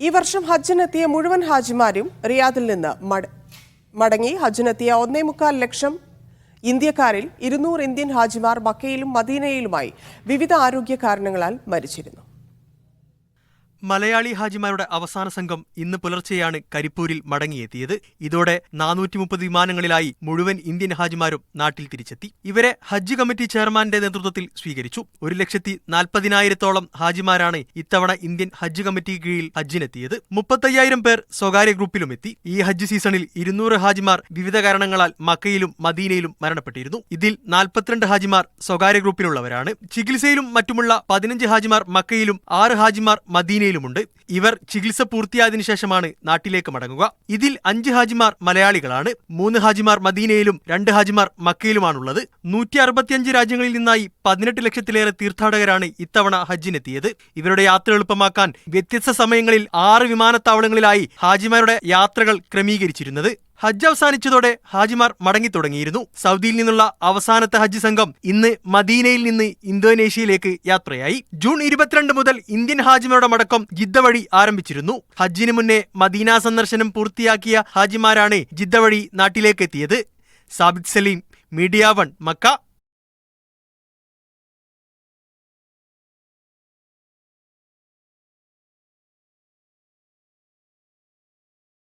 ഈ വർഷം ഹജ്ജിനെത്തിയ മുഴുവൻ ഹാജിമാരും റിയാദിൽ നിന്ന് മട- മടങ്ങി ഹജ്ജിനെത്തിയ ഒന്നേ മുക്കാൽ ലക്ഷം ഇന്ത്യക്കാരിൽ ഇരുന്നൂറ് ഇന്ത്യൻ ഹാജിമാർ മക്കയിലും മദീനയിലുമായി വിവിധ ആരോഗ്യ കാരണങ്ങളാൽ മരിച്ചിരുന്നു. മലയാളി ഹാജിമാരുടെ അവസാന സംഘം ഇന്ന് പുലർച്ചെയാണ് കരിപ്പൂരിൽ മടങ്ങിയെത്തിയത്. ഇതോടെ നാനൂറ്റി മുപ്പത് വിമാനങ്ങളിലായി മുഴുവൻ ഇന്ത്യൻ ഹാജിമാരും നാട്ടിൽ തിരിച്ചെത്തി. ഇവരെ ഹജ്ജ് കമ്മിറ്റി ചെയർമാന്റെ നേതൃത്വത്തിൽ സ്വീകരിച്ചു. ഒരു ലക്ഷത്തി നാൽപ്പതിനായിരത്തോളം ഹാജിമാരാണ് ഇത്തവണ ഇന്ത്യൻ ഹജ്ജ് കമ്മിറ്റി കീഴിൽ ഹജ്ജിനെത്തിയത്. മുപ്പത്തയ്യായിരം പേർ സ്വകാര്യ ഗ്രൂപ്പിലും എത്തി ഈ ഹജ്ജ് സീസണിൽ ഇരുന്നൂറ് ഹാജിമാർ വിവിധ കാരണങ്ങളാൽ മക്കയിലും മദീനയിലും മരണപ്പെട്ടിരുന്നു. ഇതിൽ നാൽപ്പത്തിരണ്ട് ഹാജിമാർ സ്വകാര്യ ഗ്രൂപ്പിലുള്ളവരാണ്. ചികിത്സയിലും മറ്റുമുള്ള പതിനഞ്ച് ഹാജിമാർ മക്കയിലും ആറ് ഹാജിമാർ മദീനയിലുമുണ്ട് ഇവർ ചികിത്സ പൂർത്തിയായതിനു ശേഷമാണ് നാട്ടിലേക്ക് മടങ്ങുക. ഇതിൽ അഞ്ച് ഹാജിമാർ മലയാളികളാണ്. മൂന്ന് ഹാജിമാർ മദീനയിലും രണ്ട് ഹാജിമാർ മക്കയിലുമാണുള്ളത്. നൂറ്റി അറുപത്തിയഞ്ച് രാജ്യങ്ങളിൽ നിന്നായി പതിനെട്ട് ലക്ഷത്തിലേറെ തീർത്ഥാടകരാണ് ഇത്തവണ ഹജ്ജിനെത്തിയത്. ഇവരുടെ യാത്ര എളുപ്പമാക്കാൻ വ്യത്യസ്ത സമയങ്ങളിൽ ആറ് വിമാനത്താവളങ്ങളിലായി ഹാജിമാരുടെ യാത്രകൾ ക്രമീകരിച്ചിരുന്നത്. ഹജ്ജ് അവസാനിച്ചതോടെ ഹാജിമാർ മടങ്ങിത്തുടങ്ങിയിരുന്നു. സൗദിയിൽ നിന്നുള്ള അവസാനത്തെ ഹജ്ജ് സംഘം ഇന്ന് മദീനയിൽ നിന്ന് ഇന്തോനേഷ്യയിലേക്ക് യാത്രയായി. ജൂൺ ഇരുപത്തിരണ്ട് മുതൽ ഇന്ത്യൻ ഹാജിമാരുടെ മടക്കം ജിദ്ദ വഴി ആരംഭിച്ചിരുന്നു. ഹജ്ജിന് മുന്നേ മദീന സന്ദർശനം പൂർത്തിയാക്കിയ ഹാജിമാരാണ് ജിദ്ദ വഴി നാട്ടിലേക്ക് എത്തിയത് Sabith Saleem media one Mecca.